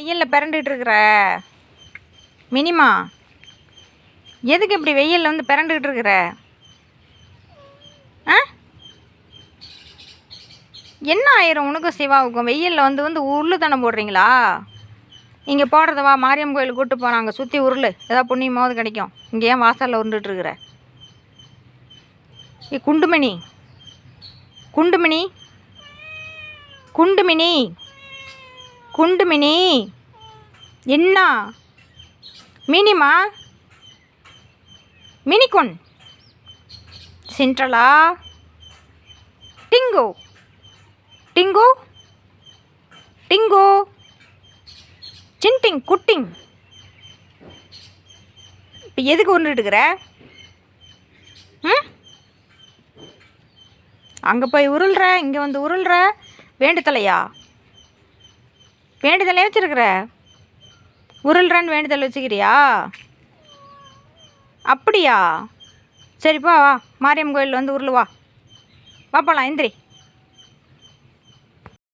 வெயிலில் பிறண்டுட்டு இருக்கிற? மினிமா எதுக்கு இப்படி வெயிலில் வந்து பிறண்டுக்கிட்டு இருக்கிற? ஆ? என்ன ஆயிரும் உனக்கும் சிவாவுக்கும்? வெயிலில் வந்து வந்து உருளு தானே போடுறீங்களா? இங்கே போடுறத வா மாரியம் கோயிலுக்கு கூட்டு போகிறாங்க சுற்றி உருள். ஏதாவது புண்ணியமாவது கிடைக்கும். இங்கே ஏன் வாசலில் உருண்டுட்டுருக்குற இருக்கிற? ஏ குண்டுமணி. குண்டுமணி. குண்டுமினி. குண்டுமினி என்ன? மினிமா? மினிகுன் சென்ட்ரலா டிங்கோ. டிங்கோ? டிங்கோ? சின்டிங் குட்டிங். இப்போ எதுக்கு ஒன்றுட்டு இருக்கிற ம்? அங்கே போய் உருள்ற இங்கே வந்து உருள்ற வேண்டுதலையா? வேண்டுதலே வச்சுருக்குற? உருள்றன்னு வேண்டுதல் வச்சுக்கிறியா? அப்படியா? சரிப்பா வா. மாரியம் கோயில் வந்து உருள் வா. வா போகலாம் எந்திரி.